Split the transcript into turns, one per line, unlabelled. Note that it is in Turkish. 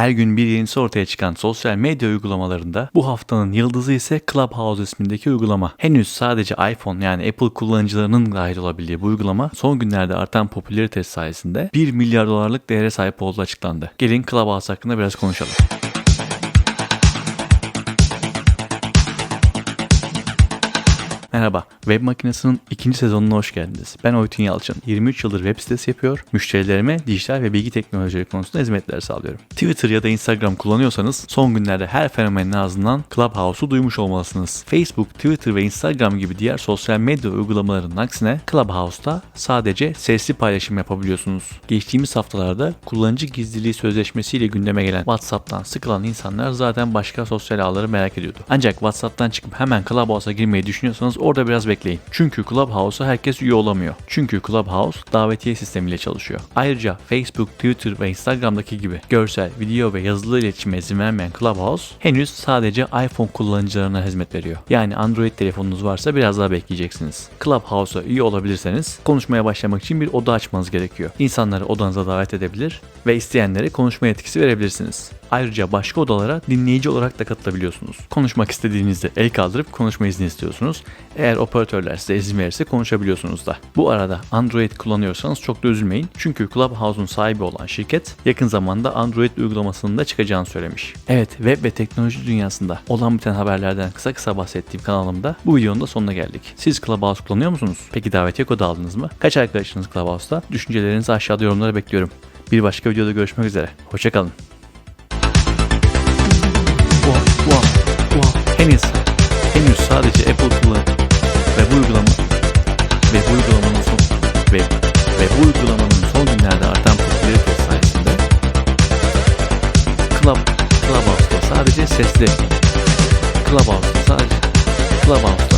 Her gün bir yenisi ortaya çıkan sosyal medya uygulamalarında bu haftanın yıldızı ise Clubhouse ismindeki uygulama. Henüz sadece iPhone yani Apple kullanıcılarının dahil olabildiği bu uygulama son günlerde artan popülaritesi sayesinde 1 milyar dolarlık değere sahip olduğu açıklandı. Gelin Clubhouse hakkında biraz konuşalım. Merhaba, Web Makinesi'nin ikinci sezonuna hoş geldiniz. Ben Oytun Yalçın. 23 yıldır web sitesi yapıyor, müşterilerime dijital ve bilgi teknolojileri konusunda hizmetler sağlıyorum. Twitter ya da Instagram kullanıyorsanız son günlerde her fenomenin ağzından Clubhouse'u duymuş olmalısınız. Facebook, Twitter ve Instagram gibi diğer sosyal medya uygulamalarının aksine Clubhouse'da sadece sesli paylaşım yapabiliyorsunuz. Geçtiğimiz haftalarda kullanıcı gizliliği sözleşmesiyle gündeme gelen WhatsApp'tan sıkılan insanlar zaten başka sosyal ağları merak ediyordu. Ancak WhatsApp'tan çıkıp hemen Clubhouse'a girmeyi düşünüyorsanız orada biraz bekleyin. Çünkü Clubhouse'a herkes üye olamıyor. Çünkü Clubhouse davetiye sistemiyle çalışıyor. Ayrıca Facebook, Twitter ve Instagram'daki gibi görsel, video ve yazılı iletişime izin vermeyen Clubhouse henüz sadece iPhone kullanıcılarına hizmet veriyor. Yani Android telefonunuz varsa biraz daha bekleyeceksiniz. Clubhouse'a üye olabilirseniz konuşmaya başlamak için bir oda açmanız gerekiyor. İnsanları odanıza davet edebilir ve isteyenlere konuşma yetkisi verebilirsiniz. Ayrıca başka odalara dinleyici olarak da katılabiliyorsunuz. Konuşmak istediğinizde el kaldırıp konuşma izni istiyorsunuz. Eğer operatörler size izin verirse konuşabiliyorsunuz da. Bu arada Android kullanıyorsanız çok da üzülmeyin. Çünkü Clubhouse'un sahibi olan şirket yakın zamanda Android uygulamasının da çıkacağını söylemiş. Evet web ve teknoloji dünyasında olan biten haberlerden kısa kısa bahsettiğim kanalımda bu videonun da sonuna geldik. Siz Clubhouse kullanıyor musunuz? Peki davetiye kodu aldınız mı? Kaç arkadaşınız Clubhouse'da? Düşüncelerinizi aşağıda yorumlara bekliyorum. Bir başka videoda görüşmek üzere. Hoşçakalın. Wow, wow, wow. Henüz, henüz sadece Apple bu uygulama ve bu uygulamanın son ve ve bu uygulamanın son günlerde artan popülaritesi sayesinde Club Clubhouse'da sadece sesli Clubhouse'da sadece Clubhouse'da